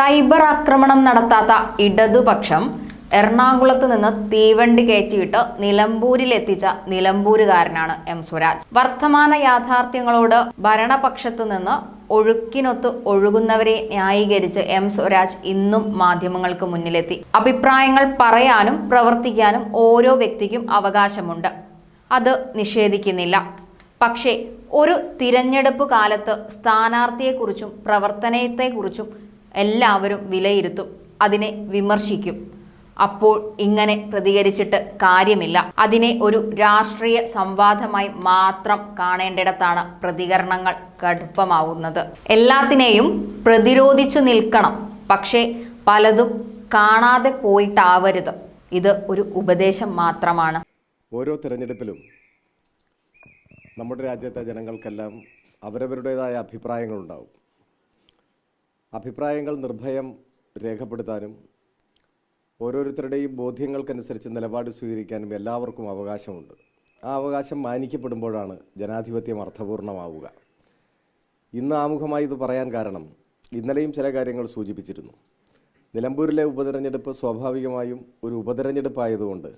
Cyber ആക്രമണം നടത്താത്ത ഇടതുപക്ഷം എറണാകുളത്ത് നിന്ന് തീവണ്ടി കയറ്റിയിട്ട് നിലമ്പൂരിലെത്തിച്ച നിലമ്പൂരുകാരനാണ് എം സ്വരാജ്. വർത്തമാന യാഥാർത്ഥ്യങ്ങളോട് ഭരണപക്ഷത്തു നിന്ന് ഒഴുക്കിനൊത്ത് ഒഴുകുന്നവരെ ന്യായീകരിച്ച് എം സ്വരാജ് ഇന്നും മാധ്യമങ്ങൾക്ക് മുന്നിലെത്തി. അഭിപ്രായങ്ങൾ പറയാനും പ്രവർത്തിക്കാനും ഓരോ വ്യക്തിക്കും അവകാശമുണ്ട്. അത് നിഷേധിക്കുന്നില്ല. പക്ഷേ ഒരു തിരഞ്ഞെടുപ്പ് കാലത്ത് സ്ഥാനാർത്ഥിയെക്കുറിച്ചും പ്രവർത്തനത്തെക്കുറിച്ചും എല്ലാവരും വിലയിരുത്തും അതിനെ വിമർശിക്കും. അപ്പോൾ ഇങ്ങനെ പ്രതികരിച്ചിട്ട് കാര്യമില്ല. അതിനെ ഒരു രാഷ്ട്രീയ സംവാദമായി മാത്രം കാണേണ്ടിടത്താണ് പ്രതികരണങ്ങൾ കടുപ്പമാവുന്നത്. എല്ലാത്തിനെയും പ്രതിരോധിച്ചു നിൽക്കണം. പക്ഷേ പലതും കാണാതെ പോയിട്ടാവരുത്. ഇത് ഒരു ഉപദേശം മാത്രമാണ്. ഓരോ തിരഞ്ഞെടുപ്പിലും നമ്മുടെ രാജ്യത്തെ ജനങ്ങൾക്കെല്ലാം അവരവരുടേതായ അഭിപ്രായങ്ങളുണ്ടാവും. അഭിപ്രായങ്ങൾ നിർഭയം രേഖപ്പെടുത്താനും ഓരോരുത്തരുടെയും ബോധ്യങ്ങൾക്കനുസരിച്ച് നിലപാട് സ്വീകരിക്കാനും എല്ലാവർക്കും അവകാശമുണ്ട്. ആ അവകാശം മാനിക്കപ്പെടുമ്പോഴാണ് ജനാധിപത്യം അർത്ഥപൂർണമാവുക. ഇന്ന് ആമുഖമായി ഇത് പറയാൻ കാരണം ഇന്നലെയും ചില കാര്യങ്ങൾ സൂചിപ്പിച്ചിരുന്നു. നിലമ്പൂരിലെ ഉപതെരഞ്ഞെടുപ്പ് സ്വാഭാവികമായും ഒരു ഉപതെരഞ്ഞെടുപ്പായതുകൊണ്ട്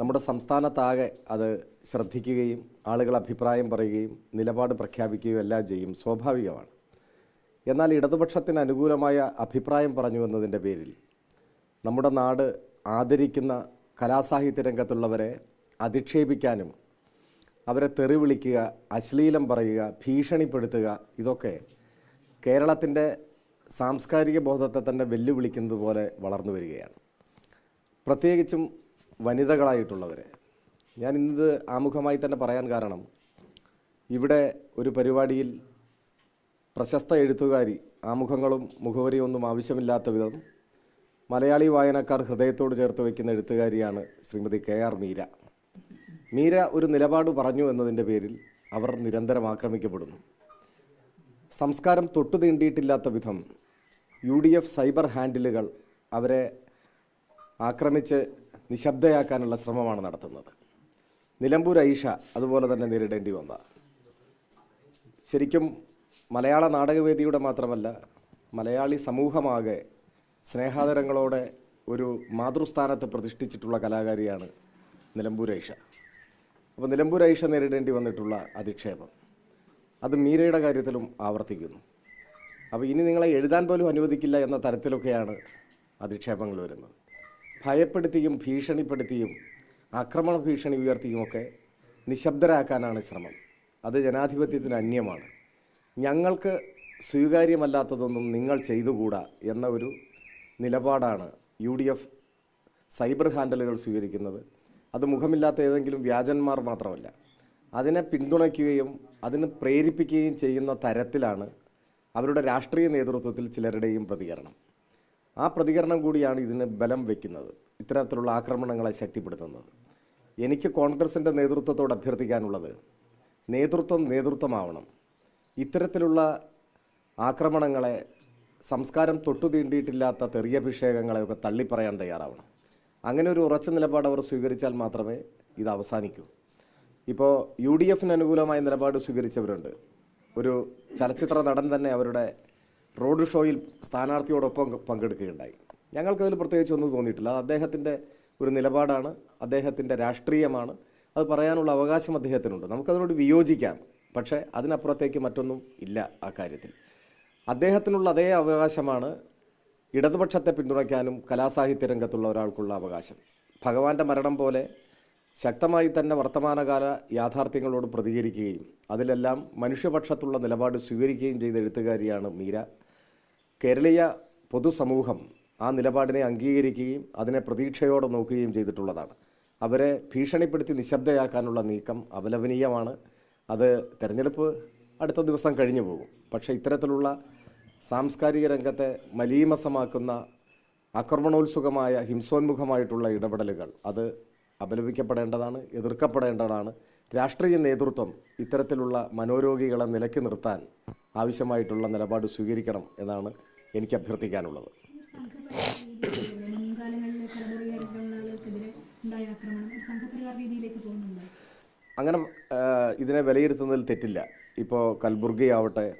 നമ്മുടെ സംസ്ഥാനത്താകെ അത് ശ്രദ്ധിക്കുകയും ആളുകൾ അഭിപ്രായം പറയുകയും നിലപാട് പ്രഖ്യാപിക്കുകയും എല്ലാം ചെയ്യും സ്വാഭാവികമാണ്. എന്നാൽ ഇടതുപക്ഷത്തിന് അനുകൂലമായ അഭിപ്രായം പറഞ്ഞു എന്നതിന്റെ പേരിൽ നമ്മുടെ നാട് ആദരിക്കുന്ന കലാസാഹിത്യ രംഗത്തുള്ളവരെ അധിക്ഷേപിക്കാനും അവരെ തെറി വിളിക്കുക അശ്ലീലം പറയുക ഭീഷണിപ്പെടുത്തുക ഇതൊക്കെ കേരളത്തിന്റെ സാംസ്കാരിക ബോധത്തെ തന്നെ വെല്ലുവിളിക്കുന്നത് പോലെ വളർന്നു വരികയാണ്. പ്രത്യേകിച്ചും വനിതകളായിട്ടുള്ളവരെ. ഞാൻ ആമുഖമായി തന്നെ പറയാൻ കാരണം ഇവിടെ ഒരു പരിപാടിയിൽ പ്രശസ്ത എഴുത്തുകാരി ആമുഖങ്ങളും മുഖവരിയും ഒന്നും ആവശ്യമില്ലാത്ത വിധം മലയാളി വായനക്കാർ ഹൃദയത്തോട് ചേർത്ത് വയ്ക്കുന്ന എഴുത്തുകാരിയാണ് ശ്രീമതി കെ ആർ മീര. മീര ഒരു നിലപാട് പറഞ്ഞു എന്നതിന്റെ പേരിൽ അവർ നിരന്തരം ആക്രമിക്കപ്പെടുന്നു. സംസ്കാരം തൊട്ടു തീണ്ടിയിട്ടില്ലാത്ത വിധം യു ഡി എഫ് സൈബർ ഹാൻഡിലുകൾ അവരെ ആക്രമിച്ച് നിശബ്ദയാക്കാനുള്ള ശ്രമമാണ് നടത്തുന്നത്. നിലമ്പൂർ ഐഷ അതുപോലെ തന്നെ നേരിടേണ്ടി വന്ന. ശരിക്കും മലയാള നാടകവേദിയുടെ മാത്രമല്ല മലയാളി സമൂഹമാകെ സ്നേഹാദരങ്ങളോടെ ഒരു മാതൃസ്ഥാനത്ത് പ്രതിഷ്ഠിച്ചിട്ടുള്ള കലാകാരിയാണ് നിലമ്പൂർ ഐഷ. അപ്പോൾ നിലമ്പൂർ ഐഷ നേരിടേണ്ടി വന്നിട്ടുള്ള അധിക്ഷേപം അത് മീരയുടെ കാര്യത്തിലും ആവർത്തിക്കുന്നു. അപ്പോൾ ഇനി നിങ്ങളെ എഴുതാൻ പോലും അനുവദിക്കില്ല എന്ന തരത്തിലൊക്കെയാണ് അധിക്ഷേപങ്ങൾ വരുന്നത്. ഭയപ്പെടുത്തിയും ഭീഷണിപ്പെടുത്തിയും ആക്രമണ ഭീഷണി ഉയർത്തിയുമൊക്കെ നിശബ്ദരാക്കാനാണ് ശ്രമം. അത് ജനാധിപത്യത്തിന് അന്യമാണ്. ഞങ്ങൾക്ക് സ്വീകാര്യമല്ലാത്തതൊന്നും നിങ്ങൾ ചെയ്തുകൂടാ എന്ന ഒരു നിലപാടാണ് യു ഡി എഫ് സൈബർ ഹാൻഡലുകൾ സ്വീകരിക്കുന്നത്. അത് മുഖമില്ലാത്ത ഏതെങ്കിലും വ്യാജന്മാർ മാത്രമല്ല. അതിനെ പിന്തുണയ്ക്കുകയും അതിന് പ്രേരിപ്പിക്കുകയും ചെയ്യുന്ന തരത്തിലാണ് അവരുടെ രാഷ്ട്രീയ നേതൃത്വത്തിൽ ചിലരുടെയും പ്രതികരണം. ആ പ്രതികരണം കൂടിയാണ് ഇതിന് ബലം വയ്ക്കുന്നത്. ഇത്തരത്തിലുള്ള ആക്രമണങ്ങളെ ശക്തിപ്പെടുത്തുന്നത്. എനിക്ക് കോൺഗ്രസിന്റെ നേതൃത്വത്തോട് അഭ്യർത്ഥിക്കാനുള്ളത് നേതൃത്വം നേതൃത്വമാവണം. ഇത്തരത്തിലുള്ള ആക്രമണങ്ങളെ സംസ്കാരം തൊട്ടു തീണ്ടിയിട്ടില്ലാത്ത തെറിയഭിഷേകങ്ങളെയൊക്കെ തള്ളിപ്പറയാൻ തയ്യാറാവണം. അങ്ങനെ ഒരു ഉറച്ച നിലപാട് അവർ സ്വീകരിച്ചാൽ മാത്രമേ ഇത് അവസാനിക്കൂ. ഇപ്പോൾ യു ഡി എഫിന് അനുകൂലമായ നിലപാട് സ്വീകരിച്ചവരുണ്ട്. ഒരു ചലച്ചിത്ര നടൻ തന്നെ അവരുടെ റോഡ് ഷോയിൽ സ്ഥാനാർത്ഥിയോടൊപ്പം പങ്കെടുക്കുകയുണ്ടായി. ഞങ്ങൾക്കതിൽ പ്രത്യേകിച്ച് ഒന്നും തോന്നിയിട്ടില്ല. അത് അദ്ദേഹത്തിന്റെ ഒരു നിലപാടാണ്. അദ്ദേഹത്തിന്റെ രാഷ്ട്രീയമാണ്. അത് പറയാനുള്ള അവകാശം അദ്ദേഹത്തിനുണ്ട്. നമുക്കതിനോട് വിയോജിക്കാം. പക്ഷേ അതിനപ്പുറത്തേക്ക് മറ്റൊന്നും ഇല്ല ആ കാര്യത്തിൽ. അദ്ദേഹത്തിനുള്ള അതേ അവകാശമാണ് ഇടതുപക്ഷത്തെ പിന്തുണയ്ക്കാനും കലാസാഹിത്യ രംഗത്തുള്ള ഒരാൾക്കുള്ള അവകാശം. ഭഗവാന്റെ മരണം പോലെ ശക്തമായി തന്നെ വർത്തമാനകാല യാഥാർത്ഥ്യങ്ങളോട് പ്രതികരിക്കുകയും അതിലെല്ലാം മനുഷ്യപക്ഷത്തുള്ള നിലപാട് സ്വീകരിക്കുകയും ചെയ്ത എഴുത്തുകാരിയാണ് മീര. കേരളീയ പൊതുസമൂഹം ആ നിലപാടിനെ അംഗീകരിക്കുകയും അതിനെ പ്രതീക്ഷയോടെ നോക്കുകയും ചെയ്തിട്ടുള്ളതാണ്. അവരെ ഭീഷണിപ്പെടുത്തി നിശബ്ദയാക്കാനുള്ള നീക്കം അപലപനീയമാണ്. അത് തെരഞ്ഞെടുപ്പ് അടുത്ത ദിവസം കഴിഞ്ഞു പോകും. പക്ഷേ ഇത്തരത്തിലുള്ള സാംസ്കാരിക രംഗത്തെ മലീമസമാക്കുന്ന ആക്രമണോത്സുകമായ ഹിംസോന്മുഖമായിട്ടുള്ള ഇടപെടലുകൾ അത് അപലപിക്കപ്പെടേണ്ടതാണ് എതിർക്കപ്പെടേണ്ടതാണ്. രാഷ്ട്രീയ നേതൃത്വം ഇത്തരത്തിലുള്ള മനോരോഗികളെ നിലയ്ക്ക് നിർത്താൻ ആവശ്യമായിട്ടുള്ള നിലപാട് സ്വീകരിക്കണം എന്നാണ് എനിക്ക് അഭ്യർത്ഥിക്കാനുള്ളത്. അങ്ങനെ ഇതിനെ വിലയിരുത്തുന്നതിൽ തെറ്റില്ല. ഇപ്പോൾ കൽബുർഗി ആവട്ടെ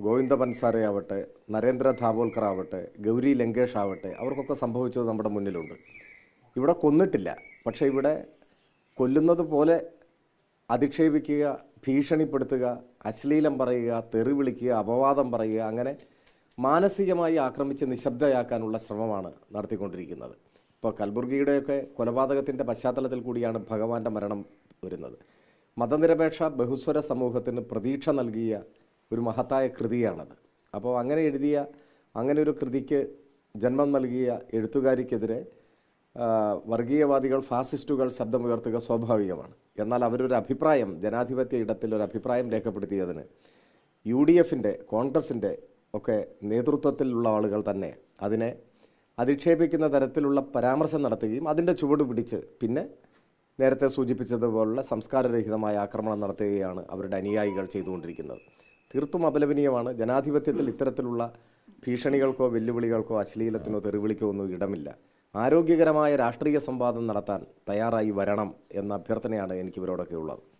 ഗോവിന്ദ പൻസാരെ ആവട്ടെ നരേന്ദ്ര ധാബോൽക്കർ ആവട്ടെ ഗൗരി ലങ്കേഷ് ആവട്ടെ അവർക്കൊക്കെ സംഭവിച്ചത് നമ്മുടെ മുന്നിലുണ്ട്. ഇവിടെ കൊന്നിട്ടില്ല. പക്ഷേ ഇവിടെ കൊല്ലുന്നത് പോലെ അധിക്ഷേപിക്കുക ഭീഷണിപ്പെടുത്തുക അശ്ലീലം പറയുക തെറി വിളിക്കുക അപവാദം പറയുക അങ്ങനെ മാനസികമായി ആക്രമിച്ച് നിശബ്ദയാക്കാനുള്ള ശ്രമമാണ് നടത്തിക്കൊണ്ടിരിക്കുന്നത്. ഇപ്പോൾ കൽബുർഗിയുടെയൊക്കെ കൊലപാതകത്തിന്റെ പശ്ചാത്തലത്തിൽ കൂടിയാണ് ഭഗവാന്റെ മരണം വരുന്നത്. മതനിരപേക്ഷ ബഹുസ്വര സമൂഹത്തിന് പ്രതീക്ഷ നൽകിയ ഒരു മഹത്തായ കൃതിയാണത്. അപ്പോൾ അങ്ങനെ എഴുതിയ അങ്ങനെ ഒരു കൃതിക്ക് ജന്മം നൽകിയ എഴുത്തുകാരിക്കെതിരെ വർഗീയവാദികൾ ഫാസിസ്റ്റുകൾ ശബ്ദമുയർത്തുക സ്വാഭാവികമാണ്. എന്നാൽ അവരൊരു അഭിപ്രായം ജനാധിപത്യ ഇടത്തിൽ ഒരു അഭിപ്രായം രേഖപ്പെടുത്തിയതിന് യു ഡി എഫിന്റെ കോൺഗ്രസിന്റെ ഒക്കെ നേതൃത്വത്തിലുള്ള ആളുകൾ തന്നെ അതിനെ അധിക്ഷേപിക്കുന്ന തരത്തിലുള്ള പരാമർശം നടത്തുകയും അതിന്റെ ചുവട് പിടിച്ച് പിന്നെ നേരത്തെ സൂചിപ്പിച്ചതുപോലുള്ള സംസ്കാരരഹിതമായ ആക്രമണം നടത്തുകയാണ് അവരുടെ അനുയായികൾ ചെയ്തുകൊണ്ടിരിക്കുന്നത്. തീർത്തും അപലപനീയമാണ്. ജനാധിപത്യത്തിൽ ഇത്തരത്തിലുള്ള ഭീഷണികൾക്കോ വെല്ലുവിളികൾക്കോ അശ്ലീലത്തിനോ തെറിവിളിക്കോ ഒന്നും ഇടമില്ല. ആരോഗ്യകരമായ രാഷ്ട്രീയ സംവാദം നടത്താൻ തയ്യാറായി വരണം എന്ന അഭ്യർത്ഥനയാണ് എനിക്കിവരോടൊക്കെ ഉള്ളത്.